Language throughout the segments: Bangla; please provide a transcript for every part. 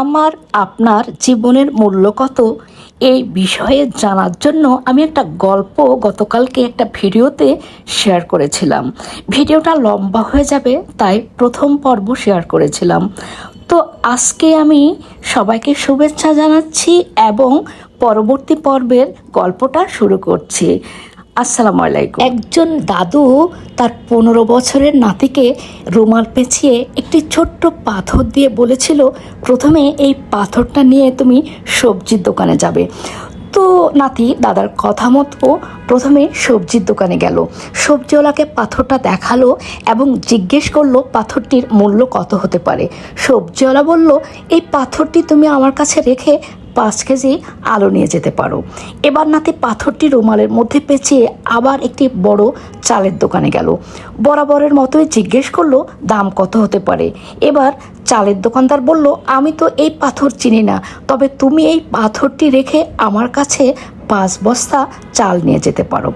আমার, আপনার জীবনের মূল্য কত? এই বিষয়ে জানার জন্য আমি একটা গল্প গতকালকে একটা ভিডিওতে শেয়ার করেছিলাম। ভিডিওটা লম্বা হয়ে যাবে, তাই প্রথম পর্ব শেয়ার করেছিলাম। তো আজকে আমি সবাইকে শুভেচ্ছা জানাচ্ছি এবং পরবর্তী পর্বের গল্পটা শুরু করছি। আসসালামু আলাইকুম। একজন দাদু তার পনেরো বছরের নাতিকে রুমাল পেঁচিয়ে একটি ছোট্ট পাথর দিয়ে বলেছিল, প্রথমে এই পাথরটা নিয়ে তুমি সবজির দোকানে যাবে। তো নাতি দাদার কথা মতো প্রথমে সবজির দোকানে গেল। সবজিওয়ালাকে পাথরটা দেখাল এবং জিজ্ঞেস করল, পাথরটির মূল্য কত হতে পারে? সবজিওয়ালা বলল, এই পাথরটি তুমি আমার কাছে রেখে পাঁচ কেজি আলু নিয়ে যেতে পারো। এবার নাতে পাথরটি রুমালের মধ্যে পেঁচিয়ে আবার একটি বড় চালের দোকানে গেল। বরাবরের মতোই জিজ্ঞেস করল, দাম কত হতে পারে? এবার চালের দোকানদার বলল, আমি তো এই পাথর চিনি না। তবে তুমি এই পাথরটি রেখে আমার কাছে পাঁচ বস্তা চাল নিয়ে যেতে পারো।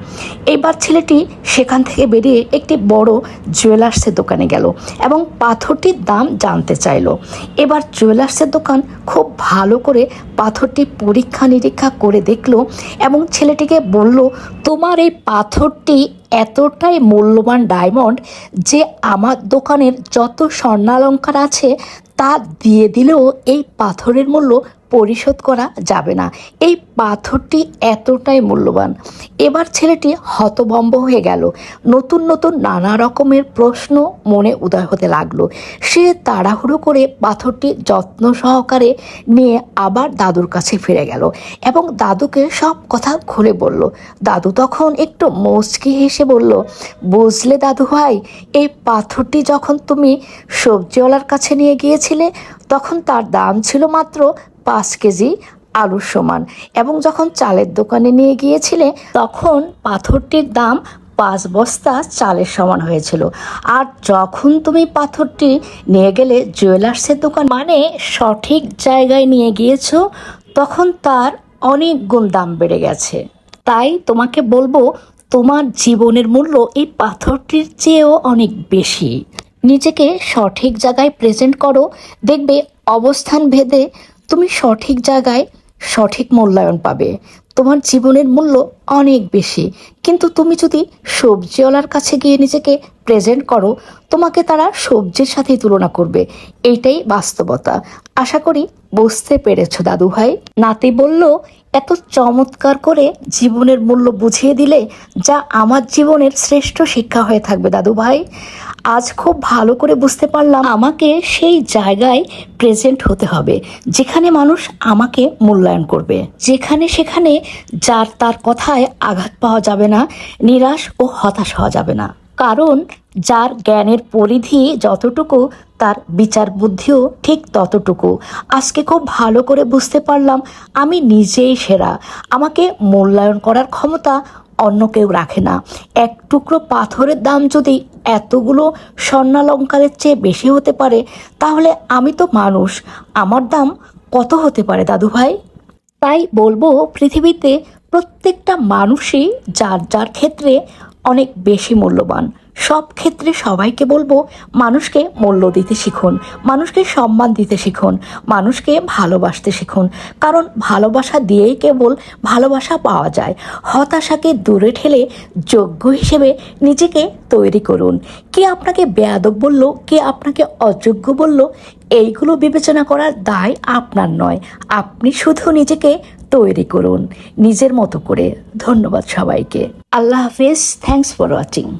এবার ছেলেটি সেখান থেকে বেরিয়ে একটি বড় জুয়েলার্সের দোকানে গেল এবং পাথরটির দাম জানতে চাইলো। এবার জুয়েলার্সের দোকান খুব ভালো করে পাথরটি পরীক্ষা নিরীক্ষা করে দেখল এবং ছেলেটিকে বলল, তোমার এই পাথরটি এতটাই মূল্যবান ডায়মন্ড যে আমার দোকানের যত স্বর্ণালঙ্কার আছে তা দিয়ে দিলেও এই পাথরের মূল্য পরিশোধ করা যাবে না। এই পাথরটি এতটাই মূল্যবান। এবার ছেলেটি হতভম্ব হয়ে গেল। নতুন নতুন নানা রকমের প্রশ্ন মনে উদয় হতে লাগল। সে তাড়াহুড়ো করে পাথরটি যত্ন সহকারে নিয়ে আবার দাদুর কাছে ফিরে গেল এবং দাদুকে সব কথা খুলে বলল। দাদু তখন একটু মুচকি হেসে বলল, বুঝলে দাদু ভাই, এই পাথরটি যখন তুমি সবজিওয়ালার কাছে নিয়ে গিয়েছিলে, তখন তার দাম ছিল মাত্র পাঁচ কেজি আলুর সমান। এবং যখন চালের দোকানে নিয়ে গিয়েছিলে, তখন পাথরটির দাম পাঁচ বস্তা চালের সমান হয়েছিল। আর যখন তুমি পাথরটি নিয়ে গেলে জুয়েলার্সের দোকান মানে সঠিক জায়গায় নিয়ে গিয়েছো, তখন তার অনেক গুণ দাম বেড়ে গেছে। তাই তোমাকে বলব, তোমার জীবনের মূল্য এই পাথরটির চেয়েও অনেক বেশি। নিজেকে সঠিক জায়গায় প্রেজেন্ট করো, দেখবে অবস্থান ভেদে তুমি সঠিক জায়গায় সঠিক মূল্যায়ন পাবে। তোমার জীবনের মূল্য অনেক বেশি। কিন্তু তুমি যদি সবজিওয়ালার কাছে গিয়ে নিজেকে প্রেজেন্ট করো, তোমাকে তারা সবজির সাথেই তুলনা করবে। এইটাই বাস্তবতা। আশা করি বুঝতে পেরেছ দাদু ভাই নাতি বলল, এত চমৎকার করে জীবনের মূল্য বুঝিয়ে দিলে যা আমার জীবনের শ্রেষ্ঠ শিক্ষা হয়ে থাকবে দাদু ভাই আজ খুব ভালো করে বুঝতে পারলাম আমাকে সেই জায়গায় প্রেজেন্ট হতে হবে, যেখানে মানুষ আমাকে মূল্যায়ন করবে। যেখানে সেখানে যার তার কথায় আঘাত পাওয়া যাবে না, নিরাশ ও হতাশ হওয়া যাবে না। কারণ যার জ্ঞানের পরিধি যতটুকু, তার বিচার বুদ্ধিও ঠিক ততটুকু। আজকে খুব ভালো করে বুঝতে পারলাম, আমি নিজেই সেরা। আমাকে মূল্যায়ন করার ক্ষমতা অন্য কেউ রাখে না। এক টুকরো পাথরের দাম যদি এতগুলো স্বর্ণালঙ্কারের চেয়ে বেশি হতে পারে, তাহলে আমি তো মানুষ। আমার দাম কত হতে পারে, দাদু ভাই? তাই বলব, পৃথিবীতে প্রত্যেকটা মানুষই যার যার ক্ষেত্রে অনেক বেশি মূল্যবান। সব ক্ষেত্রে সবাইকে বলব, মানুষকে মূল্য দিতে শিখুন, মানুষকে সম্মান দিতে শিখুন, মানুষকে ভালোবাসতে শিখুন। কারণ ভালোবাসা দিয়েই কেবল ভালোবাসা পাওয়া যায়। হতাশাকে দূরে ঠেলে যোগ্য হিসেবে নিজেকে তৈরি করুন। কে আপনাকে বেয়াদব বলল, কে আপনাকে অযোগ্য বলল, এইগুলো বিবেচনা করার দায় আপনার নয়। আপনি শুধু নিজেকে তৈরি করুন। নিজের মতো করে ধন্যবাদ সবাইকে। আল্লাহ হাফিজ। Thanks for watching